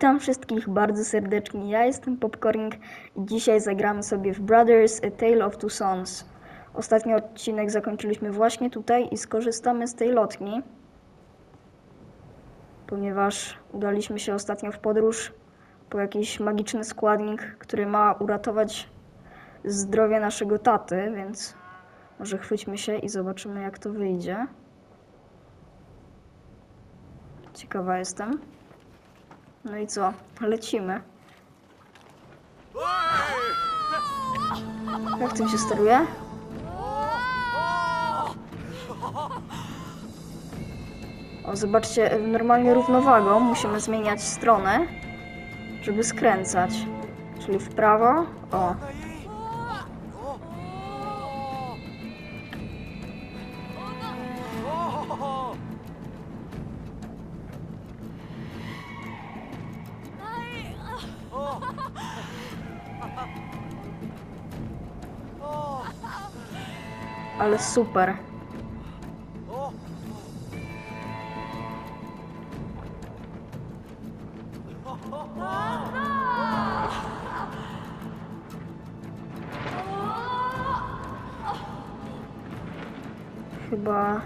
Witam wszystkich bardzo serdecznie. Ja jestem Popcorning i dzisiaj zagramy sobie w Brothers A Tale of Two Sons. Ostatni odcinek zakończyliśmy właśnie tutaj i skorzystamy z tej lotni, ponieważ udaliśmy się ostatnio w podróż po jakiś magiczny składnik, który ma uratować zdrowie naszego taty, więc może chwyćmy się i zobaczymy jak to wyjdzie. Ciekawa jestem. No i co? Lecimy. Jak tym się steruje? O, zobaczcie, normalnie równowagą musimy zmieniać stronę, żeby skręcać. Czyli w prawo. O. super. Chyba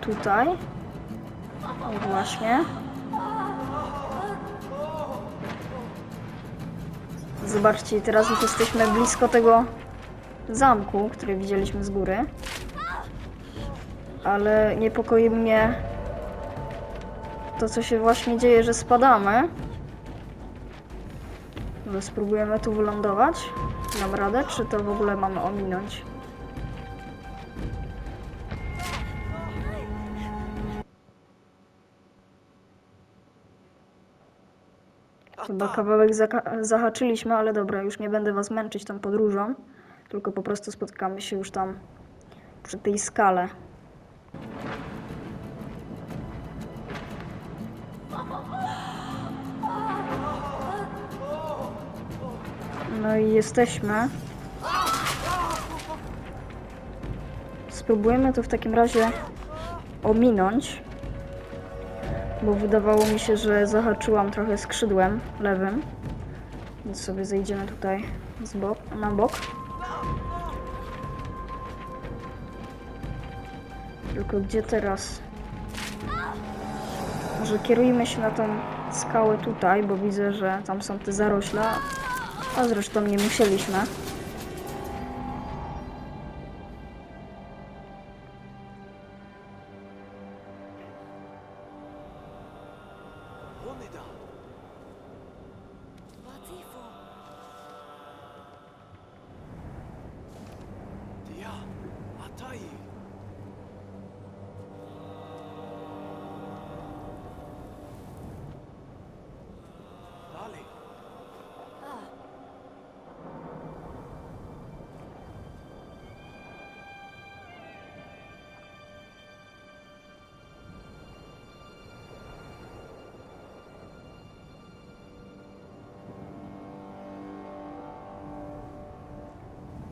tutaj. O, właśnie. Zobaczcie, teraz już jesteśmy blisko tego zamku, który widzieliśmy z góry. Ale niepokoi mnie to, co się właśnie dzieje, że spadamy. Może spróbujemy tu wylądować? Dam radę, czy to w ogóle mamy ominąć? Chyba kawałek zahaczyliśmy, ale dobra, już nie będę was męczyć tą podróżą, tylko po prostu spotkamy się już tam przy tej skale. No i jesteśmy. Spróbujemy to w takim razie ominąć, bo wydawało mi się, że zahaczyłam trochę skrzydłem lewym. Więc sobie zejdziemy tutaj z bok, na bok. Tylko gdzie teraz? Może kierujmy się na tą skałę tutaj, bo widzę, że tam są te zarośla. A zresztą nie musieliśmy.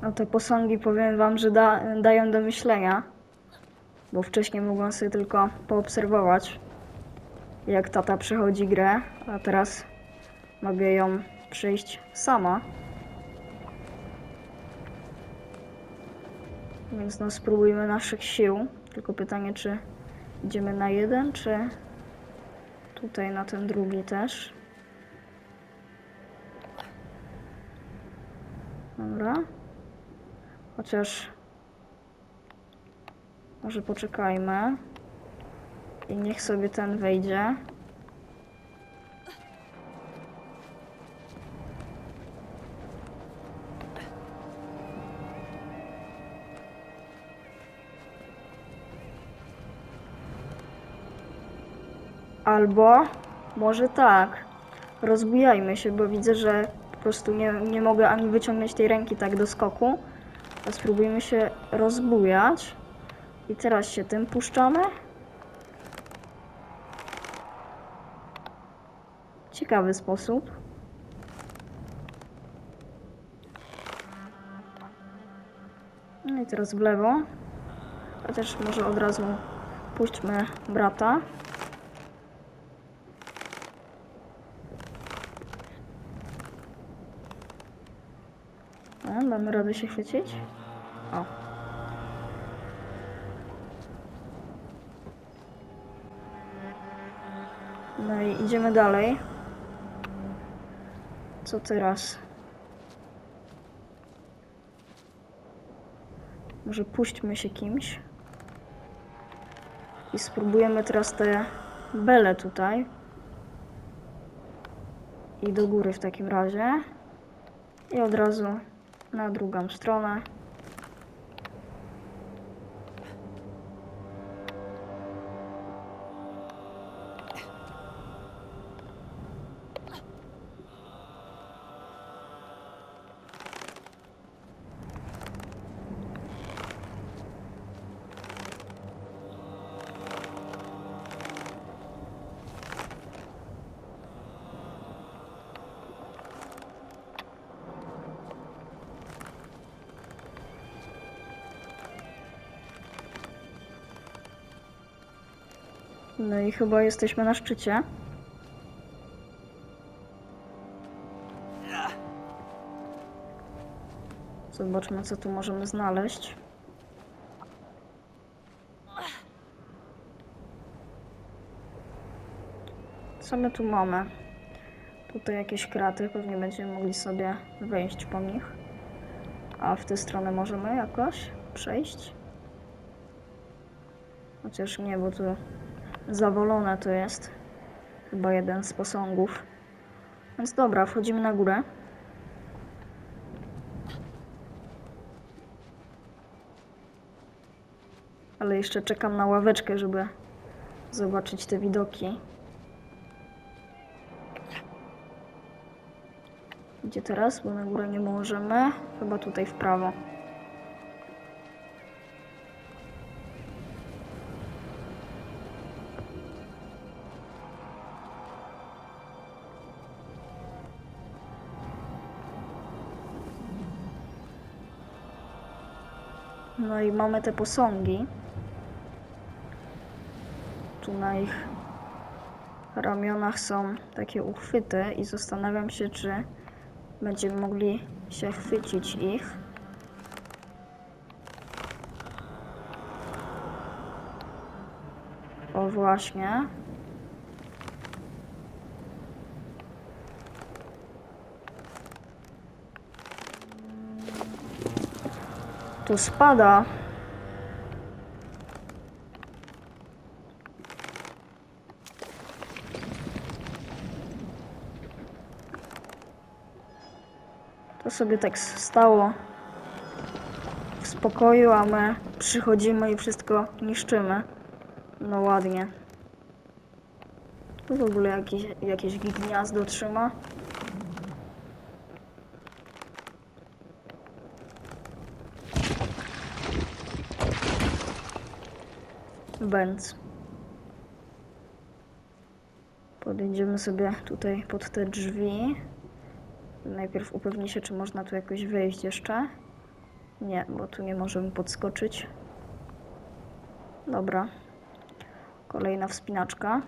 No te posągi powiem wam, że da, dają do myślenia. Bo wcześniej mogłam sobie tylko poobserwować, jak tata przechodzi grę, a teraz mogę ją przejść sama. Więc no spróbujmy naszych sił. Tylko pytanie, czy idziemy na jeden, czy tutaj na ten drugi też. Dobra. Chociaż może poczekajmy. I niech sobie ten wejdzie. Albo może tak. Rozbijajmy się, bo widzę, że po prostu nie, nie mogę ani wyciągnąć tej ręki tak do skoku. A spróbujmy się rozbujać. I teraz się tym puszczamy. Ciekawy sposób. No i teraz w lewo. Chociaż może od razu puśćmy brata. Damy radę się chwycić? O. No i idziemy dalej. Co teraz? Może puśćmy się kimś. I spróbujemy teraz te bele tutaj. I do góry w takim razie. I od razu na drugą stronę. No i chyba jesteśmy na szczycie. Zobaczmy, co tu możemy znaleźć. Co my tu mamy? Tutaj jakieś kraty, pewnie będziemy mogli sobie wejść po nich. A w tę stronę możemy jakoś przejść? Chociaż nie, bo tu zawolone to jest. Chyba jeden z posągów. Więc dobra, wchodzimy na górę. Ale jeszcze czekam na ławeczkę, żeby zobaczyć te widoki. Gdzie teraz? Bo na górę nie możemy. Chyba tutaj w prawo. No i mamy te posągi. Tu na ich ramionach są takie uchwyty i zastanawiam się, czy będziemy mogli się chwycić ich. O właśnie. Tu spada. To sobie tak stało w spokoju, a my przychodzimy i wszystko niszczymy. No ładnie. Tu w ogóle jakieś, jakieś gniazdo trzyma. Benz. Podejdziemy sobie tutaj pod te drzwi. Najpierw upewnij się, czy można tu jakoś wejść jeszcze. Nie, bo tu nie możemy podskoczyć. Dobra. Kolejna wspinaczka.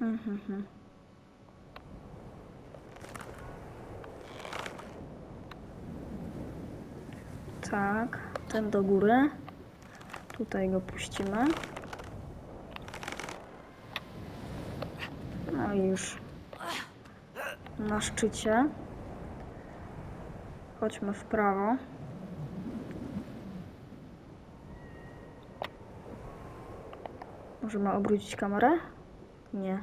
Mhm. Tak, ten do góry. Tutaj go puścimy. No i już na szczycie. Chodźmy w prawo. Możemy obrócić kamerę? Nie.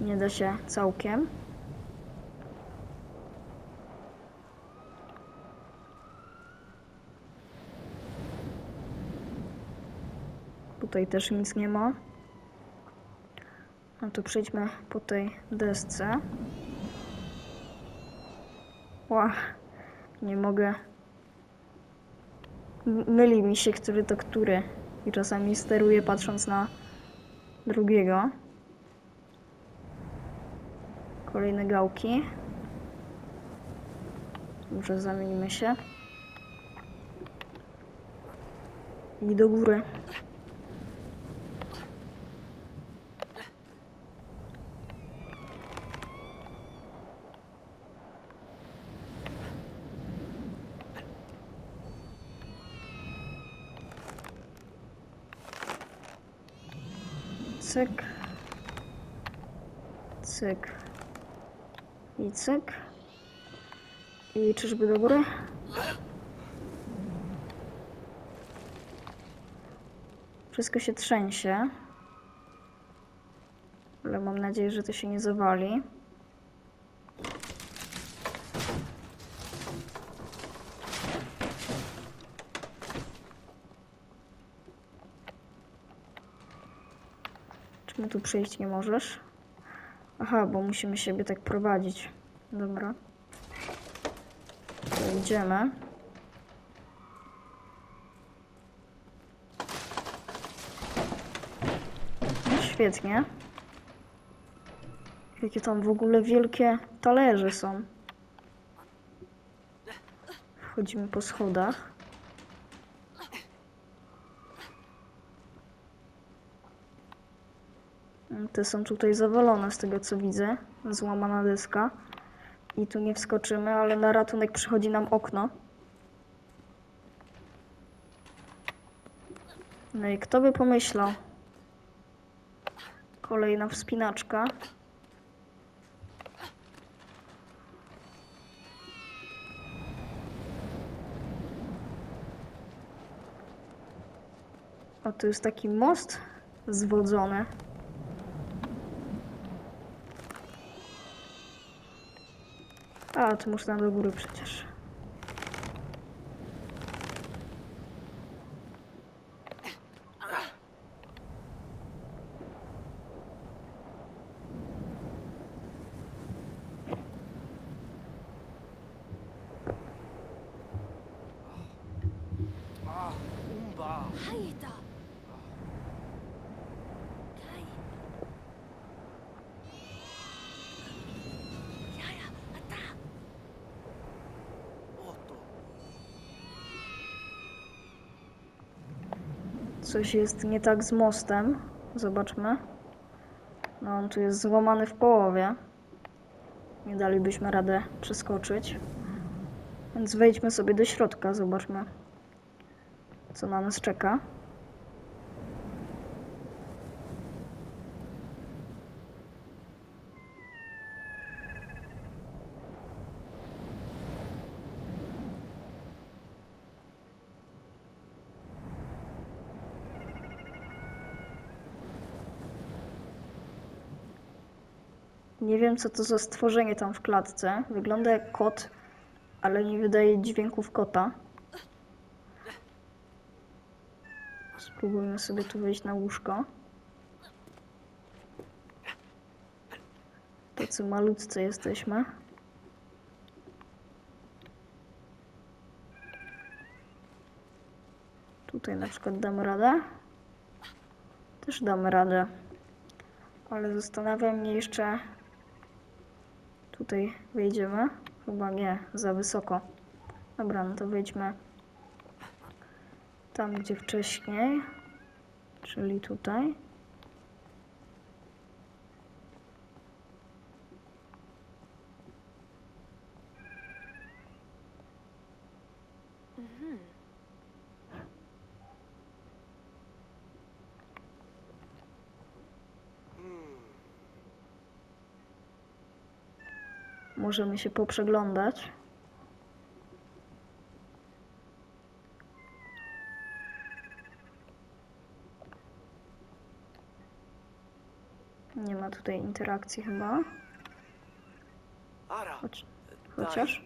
Nie da się całkiem. Tutaj też nic nie ma. No to przejdźmy po tej desce. Ła, nie mogę Myli mi się, który to który. I czasami steruję patrząc na drugiego. Kolejne gałki. Może zamienimy się. I do góry. Cyk. Cyk. I cyk. I czyżby do góry? Wszystko się trzęsie. Ale mam nadzieję, że to się nie zawali. Czemu tu przejść nie możesz? Aha, bo musimy siebie tak prowadzić. Dobra. To idziemy. Świetnie. Jakie tam w ogóle wielkie talerze są. Wchodzimy po schodach. Te są tutaj zawalone z tego co widzę. Złamana deska. I tu nie wskoczymy, ale na ratunek przychodzi nam okno. No i kto by pomyślał? Kolejna wspinaczka. A tu jest taki most zwodzony. Tu można do góry przecież. Coś jest nie tak z mostem. Zobaczmy. No, on tu jest złamany w połowie. Nie dalibyśmy radę przeskoczyć. Więc wejdźmy sobie do środka, zobaczmy, co na nas czeka. Nie wiem, co to za stworzenie tam w klatce. Wygląda jak kot, ale nie wydaje dźwięków kota. Spróbujmy sobie tu wejść na łóżko. Tacy malutcy jesteśmy. Tutaj na przykład damy radę. Też damy radę. Ale zastanawia mnie jeszcze. Tutaj wejdziemy. Chyba nie, za wysoko. Dobra, no to wejdźmy tam, gdzie wcześniej. Czyli tutaj. Możemy się poprzeglądać. Nie ma tutaj interakcji chyba. Choć, chociaż.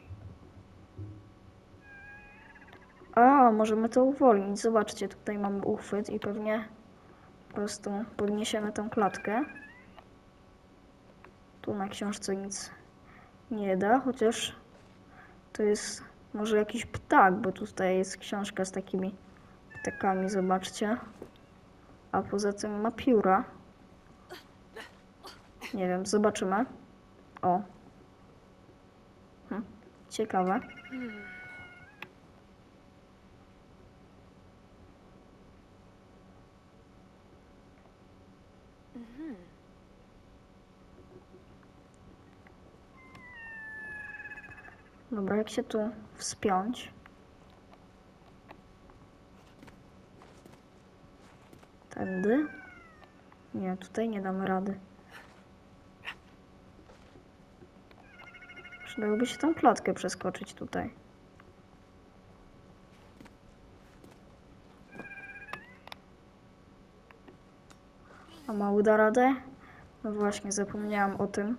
A, możemy to uwolnić. Zobaczcie, tutaj mamy uchwyt i pewnie po prostu podniesiemy tą klatkę. Tu na książce nic nie da, chociaż to jest Może jakiś ptak, bo tutaj jest książka z takimi ptakami, zobaczcie. A poza tym ma pióra. Nie wiem, zobaczymy. O. Hm, ciekawe. Dobra, jak się tu wspiąć? Tędy? Nie, tutaj nie damy rady. Przydałoby się tą klatkę przeskoczyć tutaj. A mały da radę? No właśnie, zapomniałam o tym.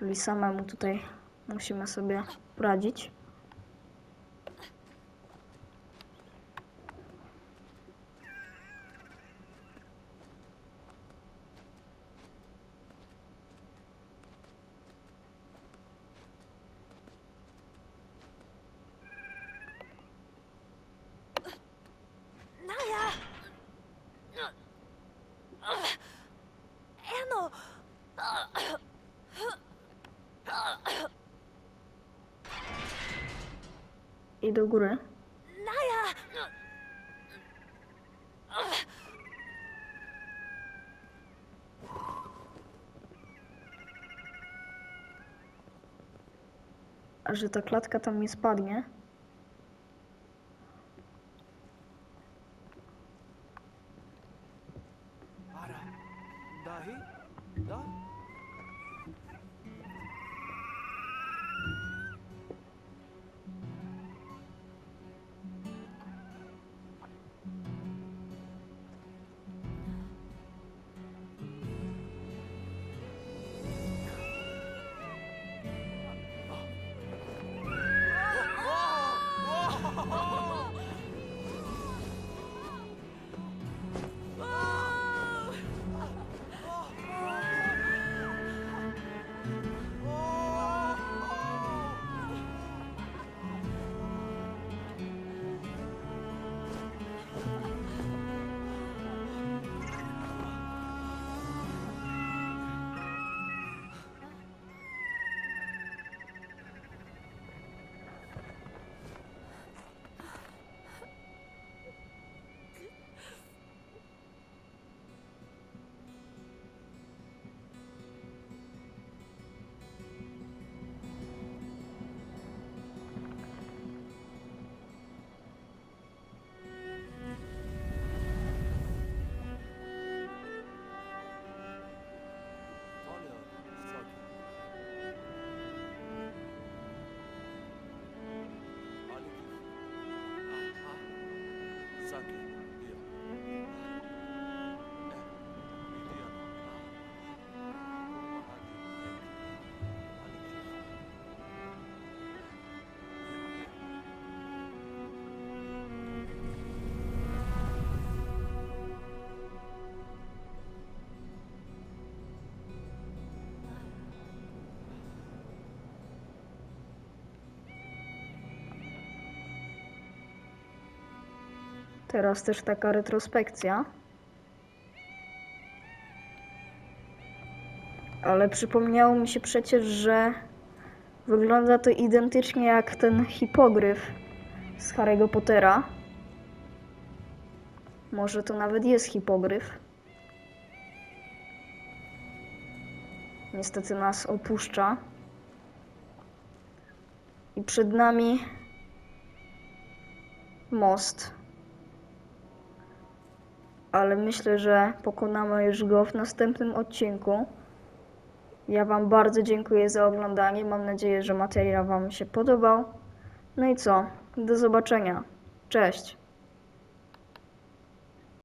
Czyli samemu tutaj musimy sobie poradzić. Naja! Erno! I do góry. Naja! A że ta klatka tam nie spadnie. Teraz też taka retrospekcja. Ale przypomniało mi się przecież, że wygląda to identycznie jak ten hipogryf z Harry'ego Pottera. Może to nawet jest hipogryf. Niestety nas opuszcza. I przed nami most ale myślę, że pokonamy już go w następnym odcinku. Ja Wam bardzo dziękuję za oglądanie. Mam nadzieję, że materiał Wam się podobał. No i co? Do zobaczenia. Cześć.